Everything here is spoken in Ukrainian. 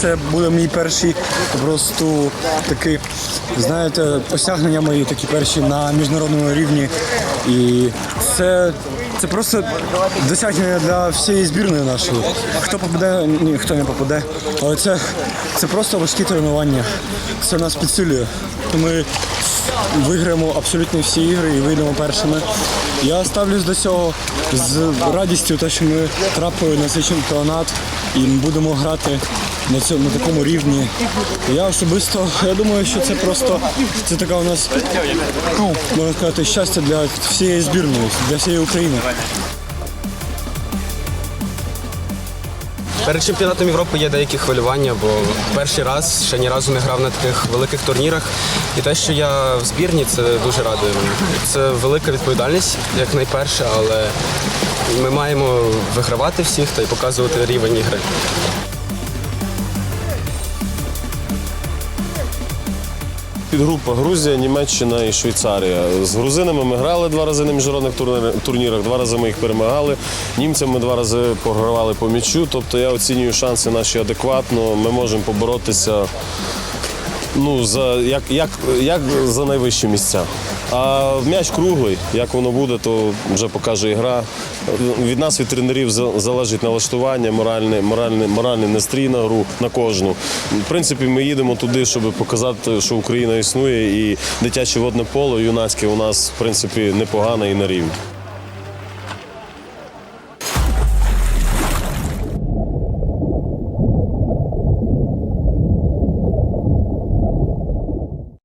це буде мій перший просто такий, знаєте, осягнення мої такі перші на міжнародному рівні. І це, це просто досягнення для всієї збірної нашої. Хто попаде, ні, хто не попаде. Але це, це просто важкі тренування. Це нас підсилює. Ми виграємо абсолютно всі ігри і вийдемо першими. Я ставлюсь до цього з радістю, те, що ми трапили на цей чемпіонат і будемо грати на цьому на такому рівні. Я особисто я думаю, що це просто це така у нас ну, можна сказати щастя для всієї збірної, для всієї України. Перед чемпіонатом Європи є деякі хвилювання, бо перший раз ще ні разу не грав на таких великих турнірах. І те, що я в збірні, це дуже радує. Це велика відповідальність, як найперше, але ми маємо вигравати всіх та й показувати рівень ігри. Підгрупа Грузія, Німеччина і Швейцарія. З грузинами ми грали два рази на міжнародних турнірах, два рази ми їх перемагали. Німцям ми два рази програвали по м'ячу. Тобто я оцінюю шанси наші адекватно. Ми можемо поборотися ну, за, як, як, як за найвищі місця. А м'яч круглий, як воно буде, то вже покаже гра. Від нас, від тренерів, залежить налаштування, моральний, моральний, моральний настрій на гру на кожну. В принципі, ми їдемо туди, щоб показати, що Україна існує, і дитяче водне поле юнацьке у нас в принципі непогане і на рівні.